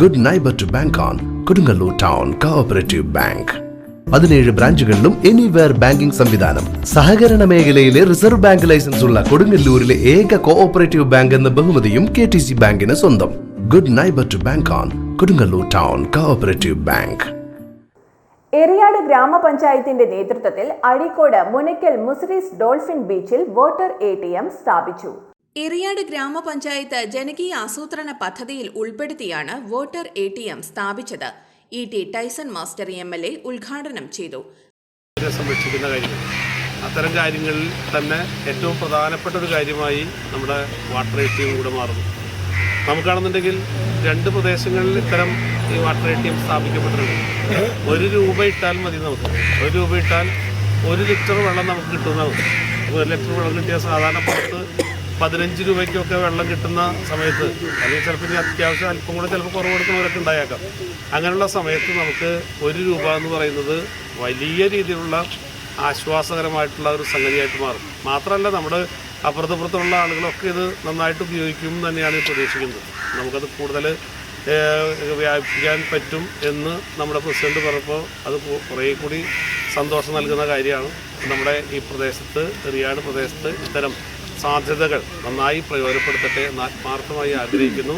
Good neighbour to bank on Kodungallur town cooperative bank പതിനേഴ് ബ്രാഞ്ചുകളിലും anywhere banking സംവിധാനം. സഹകരണ മേഖലയിലെ റിസർവ് ബാങ്ക് ലൈസൻസ് ഉള്ള കൊടുങ്ങല്ലൂരിലെ ഏക കോഓപ്പറേറ്റീവ് ബാങ്ക് എന്ന ബഹുമതിയും കെ ടി സി ബാങ്കിന് സ്വന്തം. Good neighbour to bank on Kodungallur town cooperative bank Eriyad ഗ്രാമപഞ്ചായത്തിന്റെ നേതൃത്വത്തിൽ അഴീക്കോട് മുനയ്ക്കൽ മുസ്രീസ് ഡോൾഫിൻ ബീച്ചിൽ വോട്ടർ എ സ്ഥാപിച്ചു. എറിയാട് ഗ്രാമപഞ്ചായത്ത് ജനകീയ ആസൂത്രണ പദ്ധതിയിൽ ഉൾപ്പെടുത്തിയാണ് വോട്ടർ എ ടി എം സ്ഥാപിച്ചത്. E T Taison master M L A ഉദ്ഘാടനം ചെയ്തു. സംരക്ഷിക്കുന്ന കാര്യങ്ങൾ. അത്തരം കാര്യങ്ങളിൽ തന്നെ ഏറ്റവും പ്രധാനപ്പെട്ട ഒരു കാര്യമായി നമ്മുടെ വാട്ടർ എ ടി എം കൂടെ മാറുന്നു. നമുക്കാണെന്നുണ്ടെങ്കിൽ രണ്ട് പ്രദേശങ്ങളിൽ ഇത്തരം ഈ വാട്ടർ എ ടി എം സ്ഥാപിക്കപ്പെട്ടിട്ടുണ്ട്. ഒരു രൂപ ഇട്ടാൽ മതി നമുക്ക്. ഒരു രൂപ ഇട്ടാൽ ഒരു ലിറ്റർ വെള്ളം നമുക്ക് കിട്ടുന്നതാണ്. ഒരു ലിറ്റർ വെള്ളം കിട്ടിയ സാധാരണ പുറത്ത് പതിനഞ്ച് രൂപയ്ക്കൊക്കെ വെള്ളം കിട്ടുന്ന സമയത്ത് അല്ലെങ്കിൽ ചിലപ്പോൾ ഇനി അത്യാവശ്യം അല്പം കൂടെ ചിലപ്പോൾ കുറവ് കൊടുക്കുന്നവരൊക്കെ ഉണ്ടായേക്കാം. അങ്ങനെയുള്ള സമയത്ത് നമുക്ക് ഒരു രൂപ എന്ന് പറയുന്നത് വലിയ രീതിയിലുള്ള ആശ്വാസകരമായിട്ടുള്ള ഒരു സംഗതിയായിട്ട് മാറും. മാത്രമല്ല നമ്മുടെ അപ്പുറത്തപ്പുറത്തുള്ള ആളുകളൊക്കെ ഇത് നന്നായിട്ട് ഉപയോഗിക്കും തന്നെയാണ് പ്രതീക്ഷിക്കുന്നത്. നമുക്കത് കൂടുതൽ വ്യാപിക്കാൻ പറ്റും എന്ന് നമ്മുടെ പ്രസിഡന്റ് പറഞ്ഞപ്പോൾ അത് കുറേ കൂടി സന്തോഷം നൽകുന്ന കാര്യമാണ്. നമ്മുടെ ഈ പ്രദേശത്ത് റിയാട് പ്രദേശത്ത് ഇത്തരം സാധ്യതകൾ നന്നായി പ്രയോജനപ്പെടുത്തട്ടെ എന്ന് ആത്മാർത്ഥമായി ആഗ്രഹിക്കുന്നു.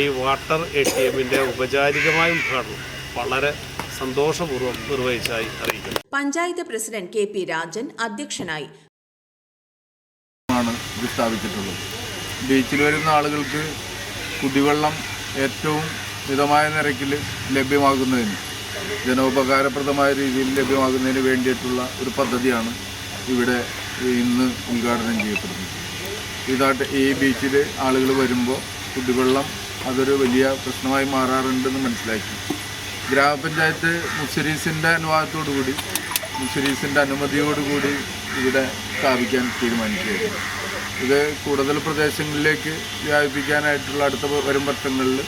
ഈ വാട്ടർ എ ടി എമ്മിന്റെ ഉപചാരികമായ ഉദ്ഘാടനം വളരെ സന്തോഷപൂർവം നിർവഹിച്ചായി അറിയിക്കുന്നു. Panchayat president K P Rajan അധ്യക്ഷനായി. ആണ് ഇത് സ്ഥാപിച്ചിട്ടുള്ളത്. ബീച്ചിൽ വരുന്ന ആളുകൾക്ക് കുടിവെള്ളം ഏറ്റവും മിതമായ നിരക്കിൽ ലഭ്യമാകുന്നതിന് ജനോപകാരപ്രദമായ രീതിയിൽ ലഭ്യമാകുന്നതിന് വേണ്ടിയിട്ടുള്ള ഒരു പദ്ധതിയാണ് ഇവിടെ ഇന്ന് ഉദ്ഘാടനം ചെയ്യപ്പെടുന്നു. ഇതായിട്ട് ഈ ബീച്ചിൽ ആളുകൾ വരുമ്പോൾ കുടിവെള്ളം അതൊരു വലിയ പ്രശ്നമായി മാറാറുണ്ടെന്ന് മനസ്സിലാക്കി. ഗ്രാമപഞ്ചായത്ത് മുസരീസിന്റെ അനുവാദത്തോടുകൂടി മുസരീസിന്റെ അനുമതിയോടുകൂടി ഇവിടെ സ്ഥാപിക്കാൻ തീരുമാനിക്കുകയായിരുന്നു ഇത് കൂടുതൽ പ്രദേശങ്ങളിലേക്ക് വ്യാപിപ്പിക്കാനായിട്ടുള്ള അടുത്ത വരും വർഷങ്ങളിൽ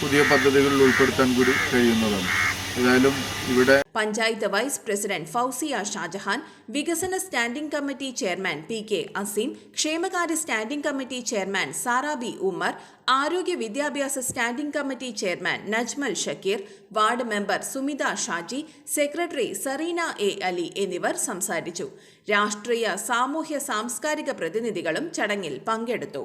പുതിയ പദ്ധതികളിൽ ഉൾപ്പെടുത്താൻ കൂടി കഴിയുന്നതാണ്. ഇവിടെ പഞ്ചായത്ത് വൈസ് പ്രസിഡന്റ് ഫൗസിയ ഷാജഹാൻ വികസന standing committee chairman P K Azeem ക്ഷേമകാര്യ standing committee chairman Sara B Umar ആരോഗ്യ വിദ്യാഭ്യാസ standing committee chairman Najmal Shakeer ward member Sumitha Shaji secretary Sareena A Ali എന്നിവർ സംസാരിച്ചു. രാഷ്ട്രീയ സാമൂഹ്യ സാംസ്കാരിക പ്രതിനിധികളും ചടങ്ങിൽ പങ്കെടുത്തു.